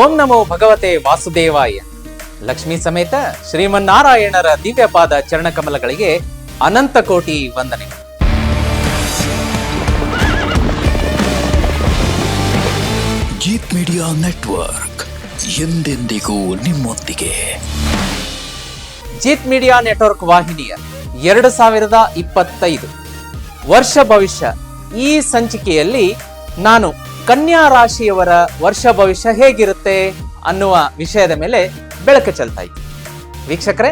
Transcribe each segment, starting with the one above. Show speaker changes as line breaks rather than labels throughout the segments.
ಓಂ ನಮೋ ಭಗವತೆ ವಾಸುದೇವಾಯ. ಲಕ್ಷ್ಮೀ ಸಮೇತ ಶ್ರೀಮನ್ನಾರಾಯಣರ ದಿವ್ಯಪಾದ ಚರಣಕಮಲಗಳಿಗೆ ಅನಂತ ಕೋಟಿ ವಂದನೆ.
ಜೀತ್ ಮೀಡಿಯಾ ನೆಟ್ವರ್ಕ್ ಎಂದೆಂದಿಗೂ ನಿಮ್ಮೊಂದಿಗೆ.
ಜೀತ್ ಮೀಡಿಯಾ ನೆಟ್ವರ್ಕ್ ವಾಹಿನಿಯ ಎರಡು ಸಾವಿರದ ಇಪ್ಪತ್ತೈದು ವರ್ಷ ಭವಿಷ್ಯ ಈ ಸಂಚಿಕೆಯಲ್ಲಿ ನಾನು ಕನ್ಯಾ ರಾಶಿಯವರ ವರ್ಷ ಭವಿಷ್ಯ ಹೇಗಿರುತ್ತೆ ಅನ್ನುವ ವಿಷಯದ ಮೇಲೆ ಬೆಳಕು ಚೆಲ್ತಾ ಇತ್ತು ವೀಕ್ಷಕರೇ,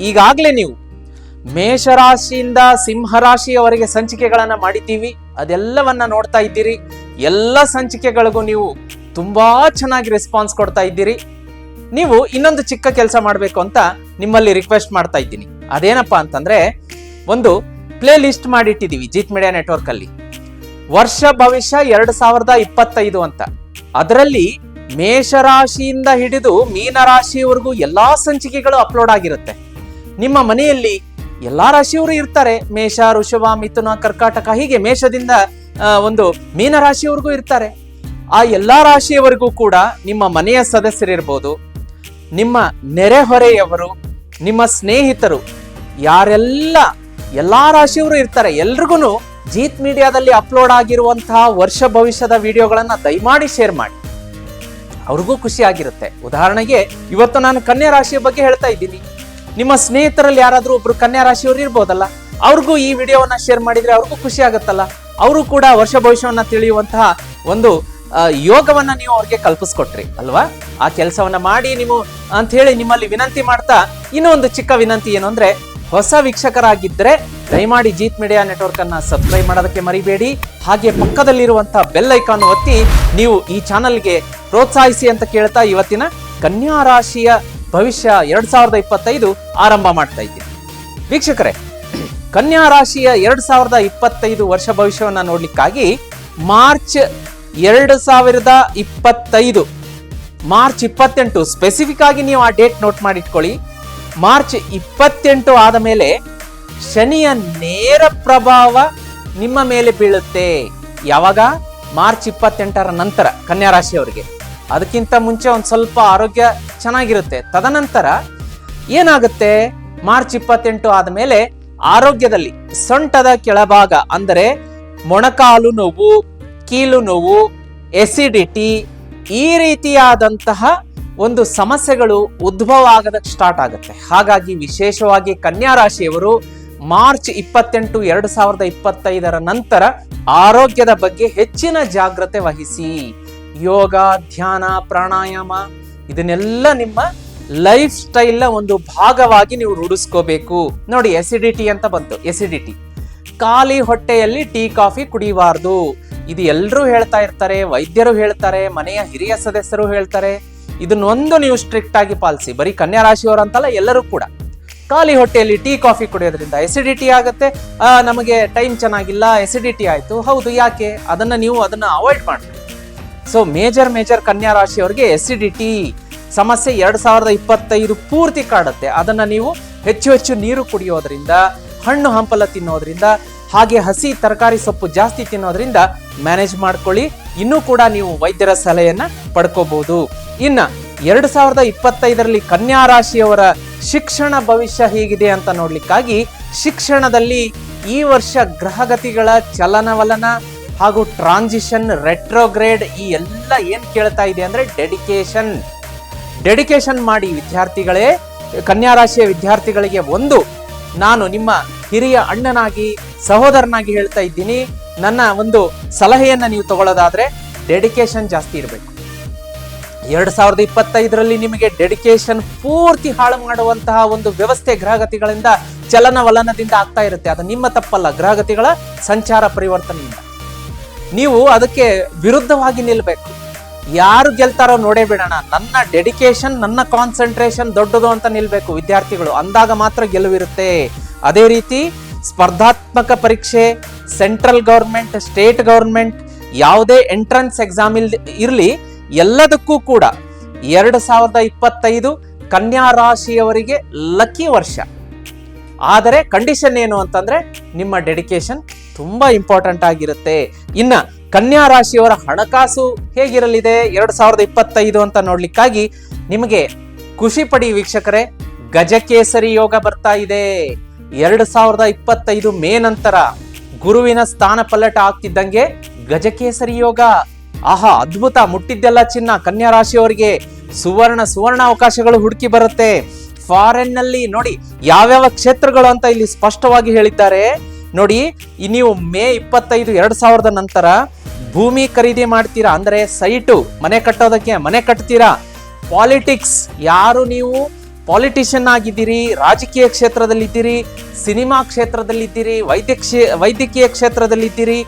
ಈಗಾಗಲೇ ನೀವು ಮೇಷರಾಶಿಯಿಂದ ಸಿಂಹರಾಶಿಯವರೆಗೆ ಸಂಚಿಕೆಗಳನ್ನು ಮಾಡಿದ್ದೀವಿ. ಅದೆಲ್ಲವನ್ನ ನೋಡ್ತಾ ಇದ್ದೀರಿ. ಎಲ್ಲ ಸಂಚಿಕೆಗಳಿಗೂ ನೀವು ತುಂಬಾ ಚೆನ್ನಾಗಿ ರೆಸ್ಪಾನ್ಸ್ ಕೊಡ್ತಾ ಇದ್ದೀರಿ. ನೀವು ಇನ್ನೊಂದು ಚಿಕ್ಕ ಕೆಲಸ ಮಾಡಬೇಕು ಅಂತ ನಿಮ್ಮಲ್ಲಿ ರಿಕ್ವೆಸ್ಟ್ ಮಾಡ್ತಾ ಇದ್ದೀನಿ. ಅದೇನಪ್ಪಾ ಅಂತಂದ್ರೆ, ಒಂದು ಪ್ಲೇ ಲಿಸ್ಟ್ ಮಾಡಿಟ್ಟಿದ್ದೀವಿ ಜೀತ್ ಮೀಡಿಯಾ ನೆಟ್ವರ್ಕ್ ಅಲ್ಲಿ. ವರ್ಷ ಭವಿಷ್ಯ ಎರಡ್ ಸಾವಿರದ ಇಪ್ಪತ್ತೈದು ಅಂತ. ಅದರಲ್ಲಿ ಮೇಷರಾಶಿಯಿಂದ ಹಿಡಿದು ಮೀನರಾಶಿಯವರೆಗೂ ಎಲ್ಲಾ ಸಂಚಿಕೆಗಳು ಅಪ್ಲೋಡ್ ಆಗಿರುತ್ತೆ. ನಿಮ್ಮ ಮನೆಯಲ್ಲಿ ಎಲ್ಲಾ ರಾಶಿಯವರು ಇರ್ತಾರೆ. ಮೇಷ, ಋಷಭ, ಮಿಥುನ, ಕರ್ಕಾಟಕ ಹೀಗೆ ಮೇಷದಿಂದ ಒಂದು ಮೀನರಾಶಿಯವರೆಗೂ ಇರ್ತಾರೆ. ಆ ಎಲ್ಲಾ ರಾಶಿಯವರೆಗೂ ಕೂಡ ನಿಮ್ಮ ಮನೆಯ ಸದಸ್ಯರಿರ್ಬೋದು. ನಿಮ್ಮ ನೆರೆಹೊರೆಯವರು, ನಿಮ್ಮ ಸ್ನೇಹಿತರು, ಯಾರೆಲ್ಲ ಎಲ್ಲಾ ರಾಶಿಯವರು ಇರ್ತಾರೆ. ಎಲ್ರಿಗೂ ಜೀತ್ ಮೀಡಿಯಾದಲ್ಲಿ ಅಪ್ಲೋಡ್ ಆಗಿರುವಂತಹ ವರ್ಷ ಭವಿಷ್ಯದ ವಿಡಿಯೋಗಳನ್ನು ದಯಮಾಡಿ ಶೇರ್ ಮಾಡಿ. ಅವ್ರಿಗೂ ಖುಷಿ ಆಗಿರುತ್ತೆ. ಉದಾಹರಣೆಗೆ, ಇವತ್ತು ನಾನು ಕನ್ಯಾ ರಾಶಿಯ ಬಗ್ಗೆ ಹೇಳ್ತಾ ಇದ್ದೀನಿ. ನಿಮ್ಮ ಸ್ನೇಹಿತರಲ್ಲಿ ಯಾರಾದರೂ ಒಬ್ರು ಕನ್ಯಾ ರಾಶಿಯವರು ಇರ್ಬೋದಲ್ಲ, ಅವ್ರಿಗೂ ಈ ವಿಡಿಯೋವನ್ನ ಶೇರ್ ಮಾಡಿದ್ರೆ ಅವ್ರಿಗೂ ಖುಷಿ ಆಗುತ್ತಲ್ಲ? ಅವರು ಕೂಡ ವರ್ಷ ಭವಿಷ್ಯವನ್ನ ತಿಳಿಯುವಂತಹ ಒಂದು ಯೋಗವನ್ನು ನೀವು ಅವ್ರಿಗೆ ಕಲ್ಪಿಸ್ಕೊಟ್ರಿ, ಅಲ್ವಾ? ಆ ಕೆಲಸವನ್ನ ಮಾಡಿ ನೀವು ಅಂತ ಹೇಳಿ ನಿಮ್ಮಲ್ಲಿ ವಿನಂತಿ ಮಾಡ್ತಾ ಇನ್ನೂ ಒಂದು ಚಿಕ್ಕ ವಿನಂತಿ ಏನು ಅಂದ್ರೆ, ಹೊಸ ವೀಕ್ಷಕರಾಗಿದ್ದರೆ ದಯಮಾಡಿ ಜೀತ್ ಮೀಡಿಯಾ ನೆಟ್ವರ್ಕ್ ಅನ್ನ ಸಬ್ಸ್ಕ್ರೈಬ್ ಮಾಡೋದಕ್ಕೆ ಮರಿಬೇಡಿ. ಹಾಗೆ ಪಕ್ಕದಲ್ಲಿರುವಂತಹ ಬೆಲ್ ಐಕಾನ್ ಒತ್ತಿ ನೀವು ಈ ಚಾನಲ್ಗೆ ಪ್ರೋತ್ಸಾಹಿಸಿ ಅಂತ ಕೇಳ್ತಾ ಇವತ್ತಿನ ಕನ್ಯಾ ರಾಶಿಯ ಭವಿಷ್ಯ ಎರಡ್ ಸಾವಿರದ ಇಪ್ಪತ್ತೈದು ಆರಂಭ ಮಾಡ್ತಾ ಇದ್ದೀನಿ. ವೀಕ್ಷಕರೇ, ಕನ್ಯಾ ರಾಶಿಯ ಎರಡ್ ಸಾವಿರದ ಇಪ್ಪತ್ತೈದು ವರ್ಷ ಭವಿಷ್ಯವನ್ನ ನೋಡ್ಲಿಕ್ಕಾಗಿ ಮಾರ್ಚ್ ಎರಡು ಸಾವಿರದ ಇಪ್ಪತ್ತೈದು, ಮಾರ್ಚ್ ಇಪ್ಪತ್ತೆಂಟು ಸ್ಪೆಸಿಫಿಕ್ ಆಗಿ ನೀವು ಆ ಡೇಟ್ ನೋಟ್ ಮಾಡಿಟ್ಕೊಳ್ಳಿ. ಮಾರ್ಚ್ ಇಪ್ಪತ್ತೆಂಟು ಆದ ಮೇಲೆ ಶನಿಯ ನೇರ ಪ್ರಭಾವ ನಿಮ್ಮ ಮೇಲೆ ಬೀಳುತ್ತೆ. ಯಾವಾಗ? ಮಾರ್ಚ್ ಇಪ್ಪತ್ತೆಂಟರ ನಂತರ ಕನ್ಯಾ ರಾಶಿಯವರಿಗೆ ಅದಕ್ಕಿಂತ ಮುಂಚೆ ಒಂದು ಸ್ವಲ್ಪ ಆರೋಗ್ಯ ಚೆನ್ನಾಗಿರುತ್ತೆ. ತದನಂತರ ಏನಾಗುತ್ತೆ? ಮಾರ್ಚ್ ಇಪ್ಪತ್ತೆಂಟು ಆದ ಮೇಲೆ ಆರೋಗ್ಯದಲ್ಲಿ ಸೊಂಟದ ಕೆಳಭಾಗ, ಅಂದರೆ ಮೊಣಕಾಲು ನೋವು, ಕೀಲು ನೋವು ಎಸಿಡಿಟಿ ಈ ರೀತಿಯಾದಂತಹ ಒಂದು ಸಮಸ್ಯೆಗಳು ಉದ್ಭವ ಆಗದಕ್ಕೆ ಸ್ಟಾರ್ಟ್ ಆಗುತ್ತೆ. ಹಾಗಾಗಿ ವಿಶೇಷವಾಗಿ ಕನ್ಯಾ ರಾಶಿಯವರು ಮಾರ್ಚ್ ಇಪ್ಪತ್ತೆಂಟು ಎರಡು ಸಾವಿರದ ಇಪ್ಪತ್ತೈದರ ನಂತರ ಆರೋಗ್ಯದ ಬಗ್ಗೆ ಹೆಚ್ಚಿನ ಜಾಗ್ರತೆ ವಹಿಸಿ. ಯೋಗ, ಧ್ಯಾನ, ಪ್ರಾಣಾಯಾಮ ಇದನ್ನೆಲ್ಲ ನಿಮ್ಮ ಲೈಫ್ ಸ್ಟೈಲ್ನ ಒಂದು ಭಾಗವಾಗಿ ನೀವು ರೂಢಿಸ್ಕೋಬೇಕು. ನೋಡಿ ಎಸಿಡಿಟಿ ಅಂತ ಬಂತು. ಎಸಿಡಿಟಿ ಖಾಲಿ ಹೊಟ್ಟೆಯಲ್ಲಿ ಟೀ, ಕಾಫಿ ಕುಡಿಬಾರ್ದು. ಇದು ಎಲ್ಲರೂ ಹೇಳ್ತಾ ಇರ್ತಾರೆ, ವೈದ್ಯರು ಹೇಳ್ತಾರೆ, ಮನೆಯ ಹಿರಿಯ ಸದಸ್ಯರು ಹೇಳ್ತಾರೆ. ಇದನ್ನೊಂದು ನೀವು ಸ್ಟ್ರಿಕ್ಟ್ ಆಗಿ ಪಾಲಿಸಿ. ಬರೀ ಕನ್ಯಾ ರಾಶಿಯವರು ಅಂತಲ್ಲ, ಎಲ್ಲರೂ ಕೂಡ. ಖಾಲಿ ಹೊಟ್ಟೆಯಲ್ಲಿ ಟೀ, ಕಾಫಿ ಕುಡಿಯೋದ್ರಿಂದ ಎಸಿಡಿಟಿ ಆಗುತ್ತೆ. ನಮಗೆ ಟೈಮ್ ಚೆನ್ನಾಗಿಲ್ಲ ಎಸಿಡಿಟಿ ಆಯಿತು. ಹೌದು, ಯಾಕೆ? ಅದನ್ನು ನೀವು ಅದನ್ನು ಅವಾಯ್ಡ್ ಮಾಡಿ ಸೊ ಮೇಜರ್ ಮೇಜರ್ ಕನ್ಯಾ ರಾಶಿಯವರಿಗೆ ಎಸಿಡಿಟಿ ಸಮಸ್ಯೆ ಎರಡು ಸಾವಿರದ ಇಪ್ಪತ್ತೈದು ಪೂರ್ತಿ ಕಾಡುತ್ತೆ. ಅದನ್ನು ನೀವು ಹೆಚ್ಚು ಹೆಚ್ಚು ನೀರು ಕುಡಿಯೋದ್ರಿಂದ, ಹಣ್ಣು ಹಂಪಲ ತಿನ್ನೋದ್ರಿಂದ, ಹಾಗೆ ಹಸಿ ತರಕಾರಿ ಸೊಪ್ಪು ಜಾಸ್ತಿ ತಿನ್ನೋದ್ರಿಂದ ಮ್ಯಾನೇಜ್ ಮಾಡ್ಕೊಳ್ಳಿ. ಇನ್ನೂ ಕೂಡ ನೀವು ವೈದ್ಯರ ಸಲಹೆಯನ್ನು ಪಡ್ಕೋಬಹುದು ಇನ್ನ ಎರಡ್ ಸಾವಿರದ ಇಪ್ಪತ್ತೈದರಲ್ಲಿ ಕನ್ಯಾ ರಾಶಿಯವರ ಶಿಕ್ಷಣ ಭವಿಷ್ಯ ಹೇಗಿದೆ ಅಂತ ನೋಡ್ಲಿಕ್ಕಾಗಿ ಶಿಕ್ಷಣದಲ್ಲಿ ಈ ವರ್ಷ ಗ್ರಹಗತಿಗಳ ಚಲನವಲನ ಹಾಗೂ ಟ್ರಾನ್ಸಿಷನ್ ರೆಟ್ರೋಗ್ರೇಡ್ ಈ ಎಲ್ಲ ಏನ್ ಕೇಳ್ತಾ ಇದೆ ಅಂದ್ರೆ ಡೆಡಿಕೇಶನ್ ಡೆಡಿಕೇಶನ್ ಮಾಡಿ ವಿದ್ಯಾರ್ಥಿಗಳೇ, ಕನ್ಯಾ ರಾಶಿಯ ವಿದ್ಯಾರ್ಥಿಗಳಿಗೆ ಒಂದು, ನಾನು ನಿಮ್ಮ ಹಿರಿಯ ಅಣ್ಣನಾಗಿ, ಸಹೋದರನಾಗಿ ಹೇಳ್ತಾ ಇದ್ದೀನಿ. ನನ್ನ ಒಂದು ಸಲಹೆಯನ್ನು ನೀವು ತಗೊಳ್ಳೋದಾದ್ರೆ ಡೆಡಿಕೇಶನ್ ಜಾಸ್ತಿ ಇರಬೇಕು. ಎರಡ್ ಸಾವಿರದ ಇಪ್ಪತ್ತೈದರಲ್ಲಿ ನಿಮಗೆ ಡೆಡಿಕೇಶನ್ ಪೂರ್ತಿ ಹಾಳು ಮಾಡುವಂತಹ ಒಂದು ವ್ಯವಸ್ಥೆ ಗ್ರಹಗತಿಗಳಿಂದ ಚಲನವಲನದಿಂದ ಆಗ್ತಾ ಇರುತ್ತೆ. ಅದು ನಿಮ್ಮ ತಪ್ಪಲ್ಲ. ಗ್ರಹಗತಿಗಳ ಸಂಚಾರ ಪರಿವರ್ತನೆಯಿಂದ. ನೀವು ಅದಕ್ಕೆ ವಿರುದ್ಧವಾಗಿ ನಿಲ್ಬೇಕು. ಯಾರು ಗೆಲ್ತಾರೋ ನೋಡೇ ಬಿಡೋಣ. ನನ್ನ ಡೆಡಿಕೇಶನ್, ನನ್ನ ಕಾನ್ಸಂಟ್ರೇಷನ್ ದೊಡ್ಡದು ಅಂತ ನಿಲ್ಬೇಕು ವಿದ್ಯಾರ್ಥಿಗಳು. ಅಂದಾಗ ಮಾತ್ರ ಗೆಲುವಿರುತ್ತೆ. ಅದೇ ರೀತಿ ಸ್ಪರ್ಧಾತ್ಮಕ ಪರೀಕ್ಷೆ, ಸೆಂಟ್ರಲ್ ಗೌರ್ಮೆಂಟ್, ಸ್ಟೇಟ್ ಗೌರ್ಮೆಂಟ್, ಯಾವುದೇ ಎಂಟ್ರೆನ್ಸ್ ಎಕ್ಸಾಮ್ ಇರಲಿ ಎಲ್ಲದಕ್ಕೂ ಕೂಡ ಎರಡು ಸಾವಿರದ ಇಪ್ಪತ್ತೈದು ಕನ್ಯಾ ರಾಶಿಯವರಿಗೆ ಲಕ್ಕಿ ವರ್ಷ. ಆದರೆ ಕಂಡೀಷನ್ ಏನು ಅಂತಂದ್ರೆ ನಿಮ್ಮ ಡೆಡಿಕೇಶನ್ ತುಂಬಾ ಇಂಪಾರ್ಟೆಂಟ್ ಆಗಿರುತ್ತೆ. ಇನ್ನ ಕನ್ಯಾ ರಾಶಿಯವರ ಹಣಕಾಸು ಹೇಗಿರಲಿದೆ ಎರಡು ಸಾವಿರದ ಇಪ್ಪತ್ತೈದು ಅಂತ ನೋಡ್ಲಿಕ್ಕಾಗಿ ನಿಮಗೆ ಖುಷಿ ಪಡಿ ವೀಕ್ಷಕರೇ, ಗಜಕೇಸರಿ ಯೋಗ ಬರ್ತಾ ಇದೆ. ಎರಡು ಸಾವಿರದ ಇಪ್ಪತ್ತೈದು ಮೇ ನಂತರ ಗುರುವಿನ ಸ್ಥಾನ ಪಲ್ಲಟ ಆಗ್ತಿದ್ದಂಗೆ ಗಜಕೇಸರಿ ಯೋಗ. ಆಹಾ, ಅದ್ಭುತ, ಮುಟ್ಟಿದ್ದೆಲ್ಲ ಚಿನ್ನ ಕನ್ಯಾ ರಾಶಿಯವರಿಗೆ ಸುವರ್ಣ ಸುವರ್ಣ ಅವಕಾಶಗಳು ಹುಡುಕಿ ಬರುತ್ತೆ. ಫಾರೆನ್ನಲ್ಲಿ ನೋಡಿ, ಯಾವ್ಯಾವ ಕ್ಷೇತ್ರಗಳು ಅಂತ ಇಲ್ಲಿ ಸ್ಪಷ್ಟವಾಗಿ ಹೇಳಿದ್ದಾರೆ. ನೋಡಿ ನೀವು ಮೇ ಇಪ್ಪತ್ತೈದು, ಎರಡ್ ಸಾವಿರದ ನಂತರ ಭೂಮಿ ಖರೀದಿ ಮಾಡ್ತೀರಾ? ಅಂದ್ರೆ ಸೈಟು, ಮನೆ ಕಟ್ಟೋದಕ್ಕೆ ಮನೆ ಕಟ್ತೀರಾ? ಪಾಲಿಟಿಕ್ಸ್ ಯಾರು ನೀವು? ಪಾಲಿಟಿಷಿಯನ್ ಆಗಿದ್ದೀರಿ, ರಾಜಕೀಯ ಕ್ಷೇತ್ರದಲ್ಲಿದ್ದೀರಿ, ಸಿನಿಮಾ ಕ್ಷೇತ್ರದಲ್ಲಿದ್ದೀರಿ, ವೈದ್ಯಕ್ಷೇ, ವೈದ್ಯಕೀಯ ಕ್ಷೇತ್ರದಲ್ಲಿದ್ದೀರಿ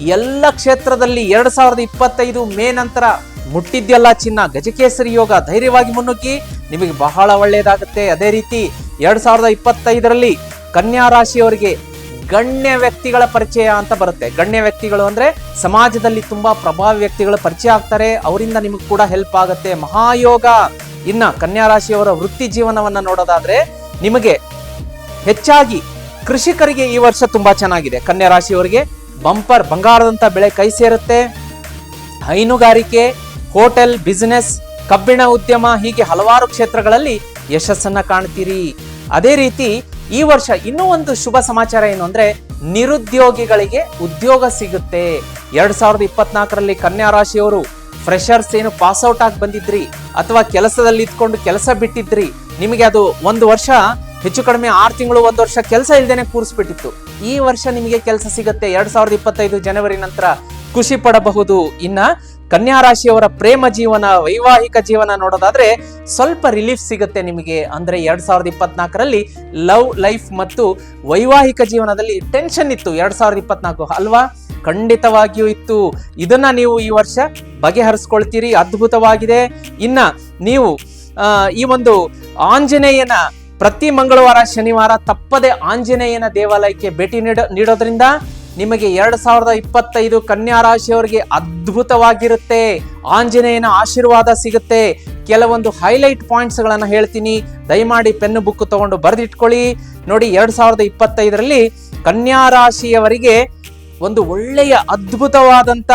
ಎಲ್ಲ ಕ್ಷೇತ್ರದಲ್ಲಿ ಎರಡ್ ಸಾವಿರದ ಇಪ್ಪತ್ತೈದು ಮೇ ನಂತರ ಮುಟ್ಟಿದ್ಯಲ್ಲ ಚಿನ್ನ. ಗಜಕೇಸರಿ ಯೋಗ ಧೈರ್ಯವಾಗಿ ಮುನ್ನುಗ್ಗಿ. ನಿಮಗೆ ಬಹಳ ಒಳ್ಳೆಯದಾಗುತ್ತೆ. ಅದೇ ರೀತಿ ಎರಡ್ ಸಾವಿರದ ಇಪ್ಪತ್ತೈದರಲ್ಲಿ ಕನ್ಯಾ ರಾಶಿಯವರಿಗೆ ಗಣ್ಯ ವ್ಯಕ್ತಿಗಳ ಪರಿಚಯ ಅಂತ ಬರುತ್ತೆ. ಗಣ್ಯ ವ್ಯಕ್ತಿಗಳು ಅಂದ್ರೆ ಸಮಾಜದಲ್ಲಿ ತುಂಬಾ ಪ್ರಭಾವಿ ವ್ಯಕ್ತಿಗಳ ಪರಿಚಯ ಆಗ್ತಾರೆ. ಅವರಿಂದ ನಿಮಗೆ ಕೂಡ ಹೆಲ್ಪ್ ಆಗುತ್ತೆ. ಮಹಾಯೋಗ. ಇನ್ನ ಕನ್ಯಾ ರಾಶಿಯವರ ವೃತ್ತಿ ಜೀವನವನ್ನ ನೋಡೋದಾದ್ರೆ ನಿಮಗೆ ಹೆಚ್ಚಾಗಿ ಕೃಷಿಕರಿಗೆ ಈ ವರ್ಷ ತುಂಬಾ ಚೆನ್ನಾಗಿದೆ. ಕನ್ಯಾ ರಾಶಿಯವರಿಗೆ ಬಂಪರ್ ಬಂಗಾರದಂಥ ಬೆಳೆ ಕೈ ಸೇರುತ್ತೆ. ಹೈನುಗಾರಿಕೆ, ಹೋಟೆಲ್, ಬಿಸ್ನೆಸ್, ಕಬ್ಬಿಣ ಉದ್ಯಮ ಹೀಗೆ ಹಲವಾರು ಕ್ಷೇತ್ರಗಳಲ್ಲಿ ಯಶಸ್ಸನ್ನ ಕಾಣ್ತೀರಿ. ಅದೇ ರೀತಿ ಈ ವರ್ಷ ಇನ್ನೂ ಒಂದು ಶುಭ ಸಮಾಚಾರ ಏನು ಅಂದರೆ ನಿರುದ್ಯೋಗಿಗಳಿಗೆ ಉದ್ಯೋಗ ಸಿಗುತ್ತೆ. ಎರಡ್ ಸಾವಿರದ ಇಪ್ಪತ್ನಾಲ್ಕರಲ್ಲಿ ಕನ್ಯಾ ರಾಶಿಯವರು ಫ್ರೆಷರ್ಸ್ ಏನು ಪಾಸ್ ಔಟ್ ಆಗಿ ಬಂದಿದ್ರಿ ಅಥವಾ ಕೆಲಸದಲ್ಲಿ ಇದ್ಕೊಂಡು ಕೆಲಸ ಬಿಟ್ಟಿದ್ರಿ. ನಿಮಗೆ ಅದು ಒಂದು ವರ್ಷ ಹೆಚ್ಚು ಕಡಿಮೆ ಆರು ತಿಂಗಳು, ಒಂದು ವರ್ಷ ಕೆಲಸ ಇಲ್ಲದೇನೆ ಕೂರಿಸ್ಬಿಟ್ಟಿತ್ತು. ಈ ವರ್ಷ ನಿಮಗೆ ಕೆಲಸ ಸಿಗುತ್ತೆ. ಎರಡ್ ಸಾವಿರದ ಇಪ್ಪತ್ತೈದು ಜನವರಿ ನಂತರ ಖುಷಿ ಪಡಬಹುದು. ಇನ್ನ ಕನ್ಯಾ ರಾಶಿಯವರ ಪ್ರೇಮ ಜೀವನ, ವೈವಾಹಿಕ ಜೀವನ ನೋಡೋದಾದ್ರೆ ಸ್ವಲ್ಪ ರಿಲೀಫ್ ಸಿಗುತ್ತೆ ನಿಮಗೆ. ಅಂದ್ರೆ ಎರಡ್ ಸಾವಿರದ ಇಪ್ಪತ್ನಾಲ್ಕರಲ್ಲಿ ಲವ್ ಲೈಫ್ ಮತ್ತು ವೈವಾಹಿಕ ಜೀವನದಲ್ಲಿ ಟೆನ್ಷನ್ ಇತ್ತು. ಎರಡ್ ಸಾವಿರದ ಇಪ್ಪತ್ನಾಲ್ಕು ಅಲ್ವಾ? ಖಂಡಿತವಾಗಿಯೂ ಇತ್ತು. ಇದನ್ನ ನೀವು ಈ ವರ್ಷ ಬಗೆಹರಿಸ್ಕೊಳ್ತೀರಿ. ಅದ್ಭುತವಾಗಿದೆ. ಇನ್ನ ನೀವು ಈ ಒಂದು ಆಂಜನೇಯನ ಪ್ರತಿ ಮಂಗಳವಾರ, ಶನಿವಾರ ತಪ್ಪದೆ ಆಂಜನೇಯನ ದೇವಾಲಯಕ್ಕೆ ಭೇಟಿ ನೀಡ, ನೀಡೋದ್ರಿಂದ ನಿಮಗೆ ಎರಡ್ ಸಾವಿರದ ಇಪ್ಪತ್ತೈದು ಕನ್ಯಾ ರಾಶಿಯವರಿಗೆ ಅದ್ಭುತವಾಗಿರುತ್ತೆ. ಆಂಜನೇಯನ ಆಶೀರ್ವಾದ ಸಿಗುತ್ತೆ. ಕೆಲವೊಂದು ಹೈಲೈಟ್ ಪಾಯಿಂಟ್ಸ್ ಗಳನ್ನ ಹೇಳ್ತೀನಿ. ದಯಮಾಡಿ ಪೆನ್ನು ಬುಕ್ ತಗೊಂಡು ಬರೆದಿಟ್ಕೊಳ್ಳಿ. ನೋಡಿ, ಎರಡ್ ಸಾವಿರದ ಇಪ್ಪತ್ತೈದರಲ್ಲಿ ಕನ್ಯಾ ರಾಶಿಯವರಿಗೆ ಒಂದು ಒಳ್ಳೆಯ ಅದ್ಭುತವಾದಂತ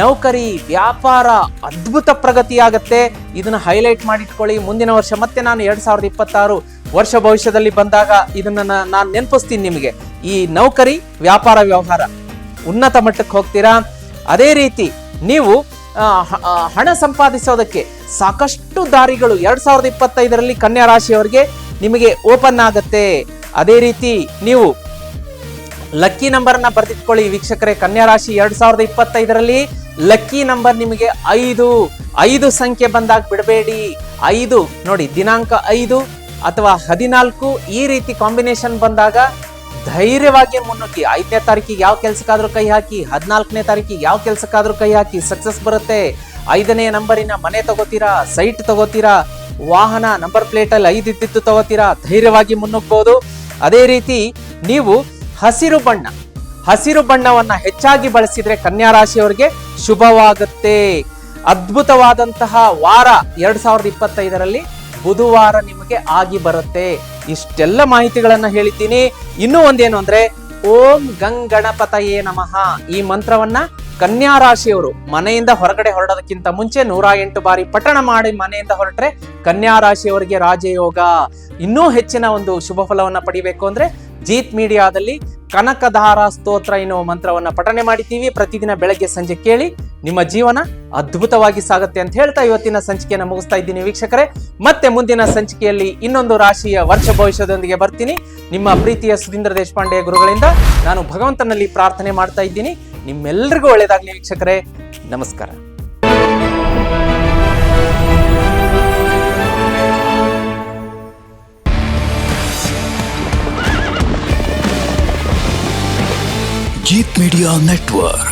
ನೌಕರಿ, ವ್ಯಾಪಾರ ಅದ್ಭುತ ಪ್ರಗತಿಯಾಗತ್ತೆ. ಇದನ್ನ ಹೈಲೈಟ್ ಮಾಡಿಟ್ಕೊಳ್ಳಿ. ಮುಂದಿನ ವರ್ಷ ಮತ್ತೆ ನಾನು ಎರಡ್ ಸಾವಿರದ ಇಪ್ಪತ್ತಾರು ವರ್ಷ ಭವಿಷ್ಯದಲ್ಲಿ ಬಂದಾಗ ಇದನ್ನ ನಾನು ನೆನಪಿಸ್ತೀನಿ ನಿಮಗೆ. ಈ ನೌಕರಿ, ವ್ಯಾಪಾರ, ವ್ಯವಹಾರ ಉನ್ನತ ಮಟ್ಟಕ್ಕೆ ಹೋಗ್ತೀರಾ? ಅದೇ ರೀತಿ ನೀವು ಹಣ ಸಂಪಾದಿಸೋದಕ್ಕೆ ಸಾಕಷ್ಟು ದಾರಿಗಳು ಎರಡ್ ಸಾವಿರದ ಇಪ್ಪತ್ತೈದರಲ್ಲಿ ಕನ್ಯಾ ರಾಶಿಯವರಿಗೆ ನಿಮಗೆ ಓಪನ್ ಆಗತ್ತೆ. ಅದೇ ರೀತಿ ನೀವು ಲಕ್ಕಿ ನಂಬರ್ನ ಬರೆದಿಟ್ಕೊಳ್ಳಿ ವೀಕ್ಷಕರೇ. ಕನ್ಯಾ ರಾಶಿ ಎರಡ್ ಸಾವಿರದ ಇಪ್ಪತ್ತೈದರಲ್ಲಿ ಲಕ್ಕಿ ನಂಬರ್ ನಿಮಗೆ ಐದು. ಐದು ಸಂಖ್ಯೆ ಬಂದಾಗ ಬಿಡಬೇಡಿ. ಐದು, ನೋಡಿ, ದಿನಾಂಕ ಐದು ಅಥವಾ ಹದಿನಾಲ್ಕು ಈ ರೀತಿ ಕಾಂಬಿನೇಷನ್ ಬಂದಾಗ ಧೈರ್ಯವಾಗಿ ಮುನ್ನುಗ್ಗಿ, ಐದನೇ ತಾರೀಕಿಗೆ ಯಾವ ಕೆಲಸಕ್ಕಾದರೂ ಕೈ ಹಾಕಿ, ಹದಿನಾಲ್ಕನೇ ತಾರೀಕಿಗೆ ಯಾವ ಕೆಲಸಕ್ಕಾದರೂ ಕೈ ಹಾಕಿ ಸಕ್ಸಸ್ ಬರುತ್ತೆ. ಐದನೇ ನಂಬರಿನ ಮನೆ ತಗೋತೀರಾ ಸೈಟ್ ತಗೋತೀರಾ, ವಾಹನ ನಂಬರ್ ಪ್ಲೇಟಲ್ಲಿ ಐದು ಇದ್ದಿದ್ದು ತಗೋತೀರಾ, ಧೈರ್ಯವಾಗಿ ಮುನ್ನುಗ್ಬೋದು. ಅದೇ ರೀತಿ ನೀವು ಹಸಿರು ಬಣ್ಣ, ಹಸಿರು ಬಣ್ಣವನ್ನು ಹೆಚ್ಚಾಗಿ ಬಳಸಿದರೆ ಕನ್ಯಾ ರಾಶಿಯವರಿಗೆ ಶುಭವಾಗುತ್ತೆ. ಅದ್ಭುತವಾದಂತಹ ವಾರ ಎರಡ್ ಸಾವಿರದ ಇಪ್ಪತ್ತೈದರಲ್ಲಿ ಬುಧವಾರ ನಿಮಗೆ ಆಗಿ ಬರುತ್ತೆ. ಇಷ್ಟೆಲ್ಲ ಮಾಹಿತಿಗಳನ್ನು ಹೇಳಿದ್ದೀನಿ. ಇನ್ನೂ ಒಂದೇನು ಅಂದ್ರೆ, ಓಂ ಗಂಗಣಪತಯೇ ಗಣಪತಯೇ ನಮಃ. ಈ ಮಂತ್ರವನ್ನ ಕನ್ಯಾ ರಾಶಿಯವರು ಮನೆಯಿಂದ ಹೊರಗಡೆ ಹೊರಡೋದಕ್ಕಿಂತ ಮುಂಚೆ ನೂರ ಎಂಟು ಬಾರಿ ಪಠಣ ಮಾಡಿ ಮನೆಯಿಂದ ಹೊರಟ್ರೆ ಕನ್ಯಾ ರಾಶಿಯವರಿಗೆ ರಾಜಯೋಗ. ಇನ್ನೂ ಹೆಚ್ಚಿನ ಒಂದು ಶುಭ ಫಲವನ್ನ ಪಡಿಬೇಕು ಅಂದ್ರೆ, ಜೀತ್ ಮೀಡಿಯಾದಲ್ಲಿ ಕನಕಧಾರ ಸ್ತೋತ್ರ ಎನ್ನುವ ಮಂತ್ರವನ್ನ ಪಠನೆ ಮಾಡಿದ್ದೀವಿ. ಪ್ರತಿದಿನ ಬೆಳಗ್ಗೆ ಸಂಜೆ ಕೇಳಿ ನಿಮ್ಮ ಜೀವನ ಅದ್ಭುತವಾಗಿ ಸಾಗುತ್ತೆ ಅಂತ ಹೇಳ್ತಾ ಇವತ್ತಿನ ಸಂಚಿಕೆಯನ್ನು ಮುಗಿಸ್ತಾ ಇದ್ದೀನಿ ವೀಕ್ಷಕರೇ. ಮತ್ತೆ ಮುಂದಿನ ಸಂಚಿಕೆಯಲ್ಲಿ ಇನ್ನೊಂದು ರಾಶಿಯ ವರ್ಷ ಭವಿಷ್ಯದೊಂದಿಗೆ ಬರ್ತೀನಿ. ನಿಮ್ಮ ಪ್ರೀತಿಯ ಸುಧೀಂದ್ರ ದೇಶಪಾಂಡೆ ಗುರುಗಳಿಂದ ನಾನು ಭಗವಂತನಲ್ಲಿ ಪ್ರಾರ್ಥನೆ ಮಾಡ್ತಾ ಇದ್ದೀನಿ. ನಿಮ್ಮೆಲ್ಲರಿಗೂ ಒಳ್ಳೆಯದಾಗಲಿ ವೀಕ್ಷಕರೇ. ನಮಸ್ಕಾರ.
Jeet media network.